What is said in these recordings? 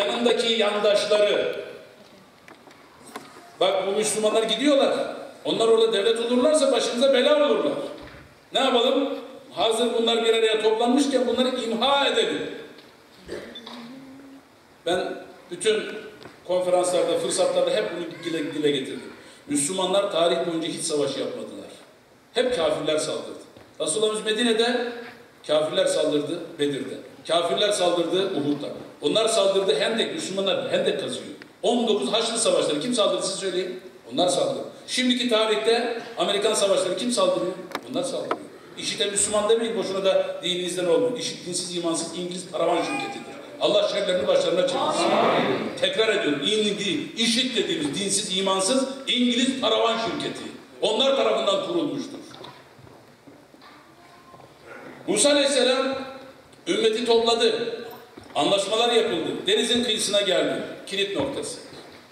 yanındaki yandaşları bak bu Müslümanlar gidiyorlar. Onlar orada devlet olurlarsa başımıza bela olurlar. Ne yapalım? Hazır bunlar bir araya toplanmışken bunları imha edelim. Ben bütün konferanslarda, fırsatlarda hep bunu dile, dile getirdim. Müslümanlar tarih boyunca hiç savaş yapmadılar. Hep kafirler saldırdı. Resulullah'ımız Medine'de kafirler saldırdı Bedir'de. Kafirler saldırdı Uhud'da. Onlar saldırdı Hendek, Müslümanlar Hendek kazıyor. 19 Haçlı Savaşları kim saldırdı siz söyleyin. Onlar saldırdı. Şimdiki tarihte Amerikan savaşları kim saldırıyor? Onlar saldırıyor. İşite Müslüman demeyin boşuna da dininizden olmuyor. İşit dinsiz imansız İngiliz paravan şirketidir. Allah şerlerini başlarına çevirsin. Tekrar ediyorum. İndi, işit dediğimiz dinsiz imansız İngiliz paravan şirketi. Onlar tarafından kurulmuştur. Musa Aleyhisselam ümmeti topladı. Anlaşmalar yapıldı. Denizin kıyısına geldi. Kilit noktası.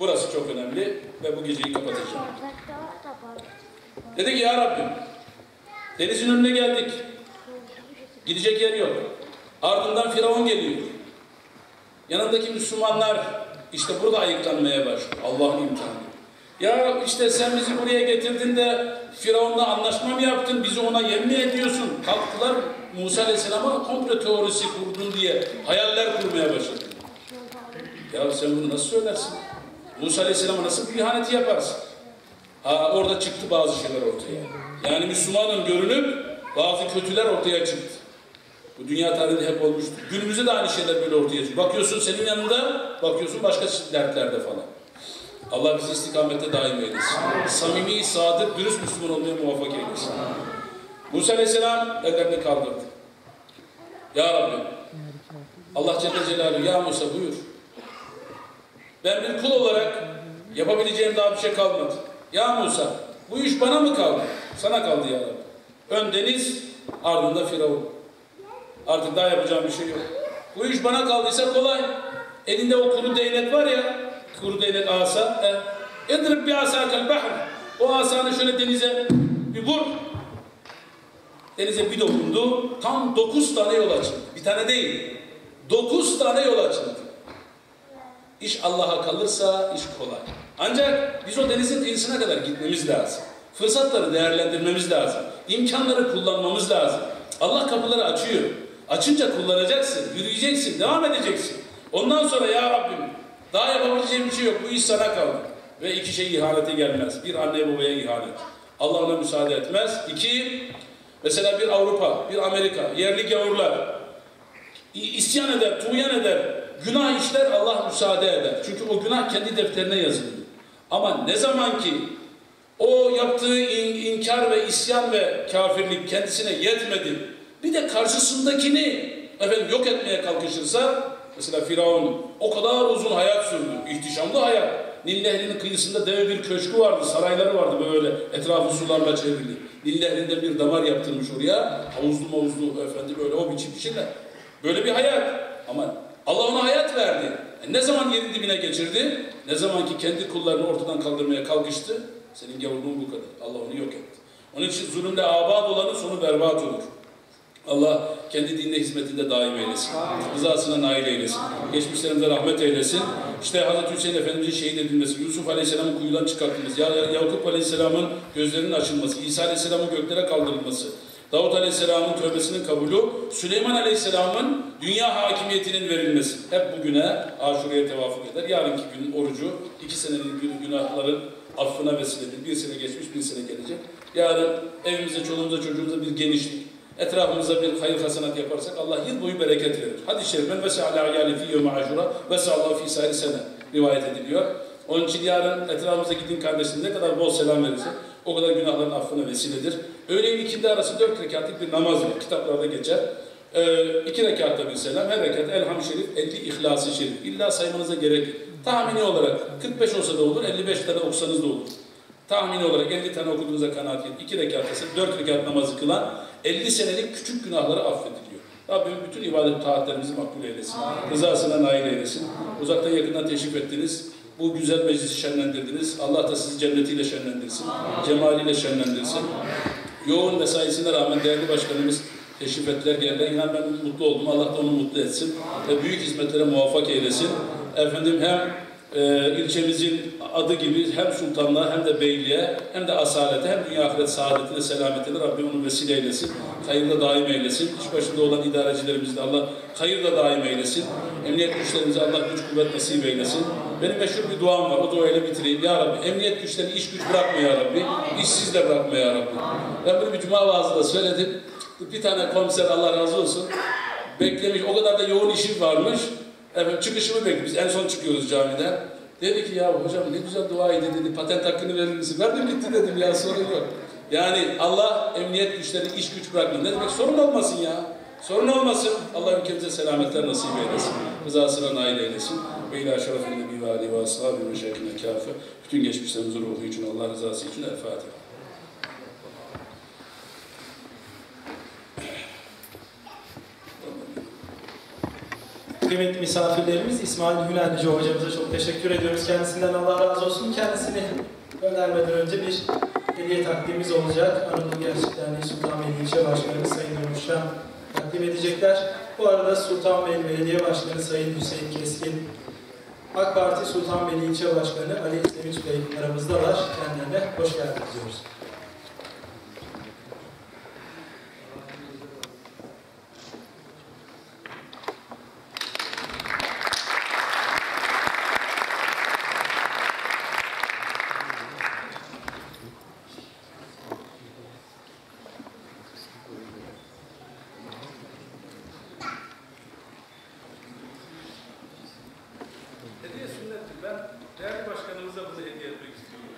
Burası çok önemli ve bu geceyi kapatacağım. Dedi ki ya Rabbim denizin önüne geldik. Gidecek yer yok. Ardından Firavun geliyor. Yanındaki Müslümanlar işte burada ayıklanmaya başlıyor. Allah'ın imtihanı. Ya işte sen bizi buraya getirdin de Firavun'la anlaşma mı yaptın? Bizi ona yemin ediyorsun? Kalktılar Musa Aleyhisselam'a komplo teorisi kurdun diye hayaller kurmaya başladı. Ya sen bunu nasıl söylersin? Musa Aleyhisselam'a nasıl bir ihaneti yaparsın? Ha, orada çıktı bazı şeyler ortaya. Yani Müslümanın görünüp bazı kötüler ortaya çıktı. Bu dünya tarihinde hep olmuştur. Günümüzde de aynı şeyler böyle ortaya çıkıyor. Bakıyorsun senin yanında, bakıyorsun başka dertlerde falan. Allah bizi istikamette daim eylesin. Samimi, sadık, dürüst Müslüman olmaya muvaffak eylesin. Musa Aleyhisselam ellerini kaldırdı. Ya Rabbi, Allah Celle Celaluhu, Ya Musa buyur. Ben bir kul olarak yapabileceğim daha bir şey kalmadı. Ya Musa, bu iş bana mı kaldı? Sana kaldı ya Rabbi. Ön deniz, ardında Firavun. Artık daha yapacağım bir şey yok. Bu iş bana kaldıysa kolay. Elinde o kuru değnek var ya, kuru değnek asa. E, Edrib bir asakel bahr. O asanı şöyle denize bir vur. Denize bir dokundu. Tam dokuz tane yol açıldı. Bir tane değil. Dokuz tane yol açıldı. İş Allah'a kalırsa iş kolay. Ancak biz o denizin kıyısına kadar gitmemiz lazım. Fırsatları değerlendirmemiz lazım. İmkanları kullanmamız lazım. Allah kapıları açıyor. Açınca kullanacaksın, yürüyeceksin, devam edeceksin. Ondan sonra ya Rabbim daha yapabileceğim bir şey yok. Bu iş sana kaldı. Ve iki şey ihanete gelmez. Bir anne babaya ihanet. Allah ona müsaade etmez. İki, mesela bir Avrupa, bir Amerika, yerli gavurlar isyan eder, tuğyan eder, günah işler Allah müsaade eder. Çünkü o günah kendi defterine yazılıyor. Ama ne zaman ki o yaptığı in, inkar ve isyan ve kafirlik kendisine yetmedi, bir de karşısındakini efendim yok etmeye kalkışırsa mesela Firavun o kadar uzun hayat sürdü. ihtişamlı hayat. Nil Nehri'nin kıyısında dev bir köşkü vardı, sarayları vardı böyle etrafı sularla çevrili. Nil Nehri'nde bir damar yaptırmış oraya. Havuzlu mavuzlu efendim böyle o biçim şeyler. Böyle bir hayat. Ama Allah ona hayat verdi. E ne zaman yerin dibine geçirdi? Ne zaman ki kendi kullarını ortadan kaldırmaya kalkıştı? Senin gavurluğun bu kadar. Allah onu yok etti. Onun için zulümde abad olanın sonu berbat olur. Allah kendi dinine hizmetinde daim eylesin. Rızasına nail eylesin. Geçmişlerimize rahmet eylesin. İşte Hazreti Hüseyin Efendimiz'in şehit edilmesi, Yusuf Aleyhisselam'ın kuyudan çıkartılması, ya Yakup Aleyhisselam'ın gözlerinin açılması, İsa Aleyhisselam'ın göklere kaldırılması, Davut Aleyhisselam'ın tövbesinin kabulü, Süleyman Aleyhisselam'ın dünya hakimiyetinin verilmesi. Hep bugüne aşureye tevafuk eder. Yarınki gün orucu, iki senelik gün günahların affına vesiledir. Bir sene geçmiş, bir sene gelecek. Yarın evimize, çoluğumuza, çocuğumuza bir genişlik, etrafımıza bir hayır hasenat yaparsak Allah yıl boyu bereket verir. Hadis-i şeriften ve se'ala ayali fi yevme aşura ve se'allahu fi sahil sene rivayet ediliyor. Onun için yarın etrafımıza gidin kardeşim ne kadar bol selam verirse o kadar günahların affına vesiledir. Öğleyin ikindi arası dört rekatlık bir namaz var. Kitaplarda geçer. Ee, iki rekatta bir selam. Her rekat Elham Şerif, 50 İhlas-ı Şerif. İlla saymanıza gerek. Tahmini olarak 45 olsa da olur, 55 tane okusanız da olur. Tahmini olarak 50 tane okuduğunuza kanaat edin. 2 rekatta 4 rekat namazı kılan 50 senelik küçük günahları affediliyor. Rabbim bütün ibadet taatlerimizi makbul eylesin. Rızasına nail eylesin. Uzaktan yakından teşrif ettiniz. Bu güzel meclisi şenlendirdiniz. Allah da sizi cennetiyle şenlendirsin. Cemaliyle şenlendirsin. Yoğun mesaisine rağmen değerli başkanımız teşrif ettiler geldiler. İnan ben mutlu oldum. Allah da onu mutlu etsin. Ve büyük hizmetlere muvaffak eylesin. efendim hem e, ilçemizin adı gibi hem sultanlığa hem de beyliğe hem de asalete hem dünya ahiret saadetine selametine Rabbim onu vesile eylesin. Hayırda daim eylesin. İş başında olan idarecilerimiz de Allah hayırda daim eylesin. Emniyet güçlerimize Allah güç kuvvet nasip eylesin. Benim meşhur bir duam var. O duayla bitireyim. Ya Rabbi emniyet güçleri iş güç bırakma ya Rabbi. İşsiz de bırakma ya Rabbi. Ben bunu bir cuma vaazında söyledim. Bir tane komiser Allah razı olsun. Beklemiş. O kadar da yoğun işim varmış. Efendim çıkışımı bekliyor. Biz en son çıkıyoruz camiden. Dedi ki ya hocam ne güzel dua edin dedi. Patent hakkını verir misin? Verdim bitti dedim ya sorun yok. Yani Allah emniyet güçleri iş güç bırakmıyor. Ne demek sorun olmasın ya. Sorun olmasın. Allah ülkemize selametler nasip eylesin. Rızasına nail eylesin. Ve ilâ şerefin nebi ve âli ve ashabi ve şerkine kâfe. Bütün geçmişlerimizin ruhu için, Allah rızası için El Fatiha. Kıymetli misafirlerimiz İsmail Hünelci hocamıza çok teşekkür ediyoruz. Kendisinden Allah razı olsun. Kendisini göndermeden önce bir hediye takdimimiz olacak. Anadolu Gençlik Derneği Sultanbeyli İlçe Başkanı Sayın Ömürşen takdim edecekler. Bu arada Sultanbeyli Belediye Başkanı Sayın Hüseyin Keskin, AK Parti Sultanbeyli İlçe Başkanı Ali Sevinç Bey aramızdalar. Kendilerine hoş geldiniz diyoruz. Hediye sünnettir. Ben değerli başkanımıza bunu hediye etmek istiyorum.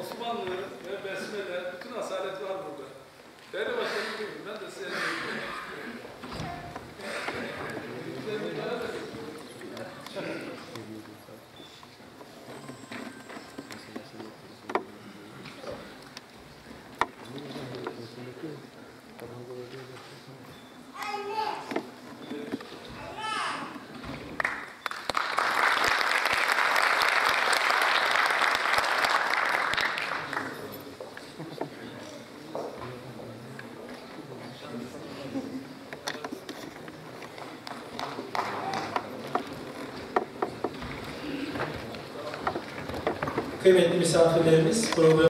Osmanlı ve Besmele, bütün asalet var burada. Değerli başkanım buyurun. Ben de size hediye etmek istiyorum. Büyüklerini bana da Kıymetli misafirlerimiz program